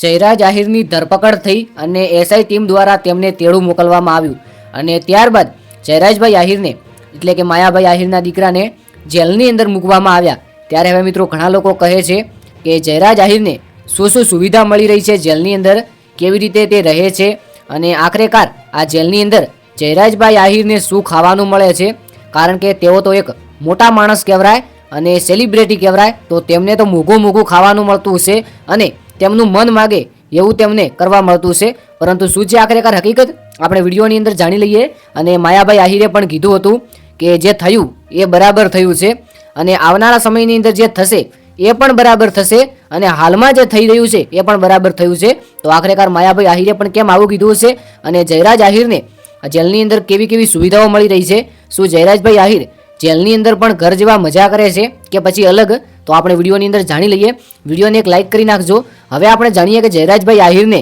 જયરાજ આહિરની ધરપકડ થઈ અને એસઆઈ ટીમ દ્વારા તેમને તેડું મોકલવામાં આવ્યું. અને ત્યારબાદ જયરાજભાઈ આહિરને, એટલે કે માયાભાઈ આહિરના દીકરાને જેલની અંદર મૂકવામાં આવ્યા. ત્યારે હવે મિત્રો ઘણા લોકો કહે છે કે જયરાજ આહિરને શું શું સુવિધા મળી રહી છે જેલની અંદર, કેવી રીતે તે રહે છે? અને આખરેકાર આ જેલની અંદર જયરાજભાઈ આહિરને શું ખાવાનું મળે છે? કારણ કે તેઓ તો એક મોટા માણસ કહેવરાય અને સેલિબ્રિટી કહેવરાય, તો તેમને તો મોઘું મોઘું ખાવાનું મળતું હશે અને તેમનું મન માગે એવું તેમને કરવા મળતું છે. પરંતુ શું છે આખરેકાર હકીકત? આપણે વિડીયોની અંદર જાણી લઈએ. અને માયાભાઈ આહિરે પણ કીધું હતું કે જે થયું એ બરાબર થયું છે. અને આવનારા સમયની અંદર જે થશે એ પણ બરાબર થશે. અને હાલમાં જે થઈ રહ્યું છે એ પણ બરાબર થયું છે. તો આખરેકાર માયાભાઈ આહિરે પણ કેમ આવું કીધું છે અને જયરાજ આહિરને જેલની અંદર કેવી કેવી સુવિધાઓ મળી રહી છે? શું જયરાજભાઈ આહિર જેલની અંદર પણ ઘર જેવા મજા કરે છે કે પછી અલગ? તો આપણે વિડીયોની અંદર જાણી લઈએ. વિડીયોને એક લાઇક કરી નાખજો. હવે આપણે જાણીએ કે જયરાજભાઈ આહિરને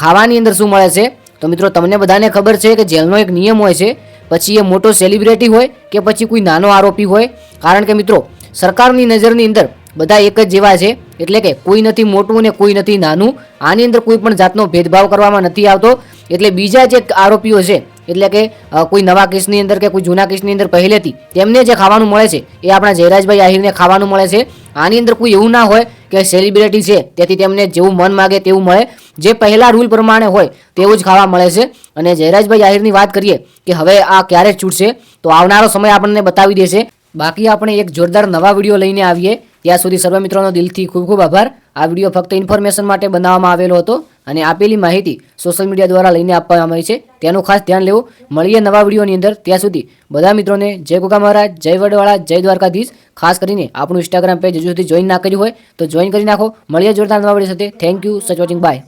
ખાવાની અંદર શું મળે છે? તો મિત્રો તમને બધાને ખબર છે કે જેલનો એક નિયમ હોય છે, પછી એ મોટો સેલિબ્રિટી હોય કે પછી કોઈ નાનો આરોપી હોય. કારણ કે મિત્રો, સરકારની નજરની અંદર બધા એક જ જેવા છે. એટલે કે કોઈ નથી મોટું ને કોઈ નથી નાનું. આની અંદર કોઈ પણ જાતનો ભેદભાવ કરવામાં નથી આવતો. એટલે બીજા જે આરોપીઓ છે એટલે કે કોઈ નવા કેસની અંદર કે કોઈ જૂના કેસની અંદર પહેલેથી તેમને જે ખાવાનું મળે છે, એ આપણા જયરાજભાઈ આહિરને ખાવાનું મળે છે. આની અંદર કોઈ એવું ના હોય કે સેલિબ્રિટી છે, તેથી તેમને જેવું મન માગે તેવું મળે. જે પહેલા રૂલ પ્રમાણે હોય, તેવું જ ખાવા મળે છે. અને જયરાજભાઈ આહિરની વાત કરીએ કે હવે આ ક્યારે છૂટશે, તો આવનારો સમય આપણને બતાવી દેશે. બાકી આપણે એક જોરદાર નવા વીડિયો લઈને આવીએ. ત્યાં સુધી સર્વ મિત્રોનો દિલથી ખૂબ ખૂબ આભાર. આ વીડિયો ફક્ત ઇન્ફોર્મેશન માટે બનાવવામાં આવેલો હતો. અને આપેલી માહિતી સોશિયલ મીડિયા દ્વારા લઈને આપવામાં આવી છે. તેનું ખાસ ધ્યાન લેવું. મળીએ નવા વિડીયોની અંદર. ત્યાં સુધી બધા મિત્રોને જય ગોગા મહારાજ, જય વડવાળા, જય દ્વારકાધીશ. ખાસ કરીને આપણું ઇન્સ્ટાગ્રામ પેજ હજુ સુધી જોઈન ના કર્યું હોય તો જોઈન કરી નાખો. મળીએ જોરદાર નવા વીડિયો સાથે. Thank you such watching bye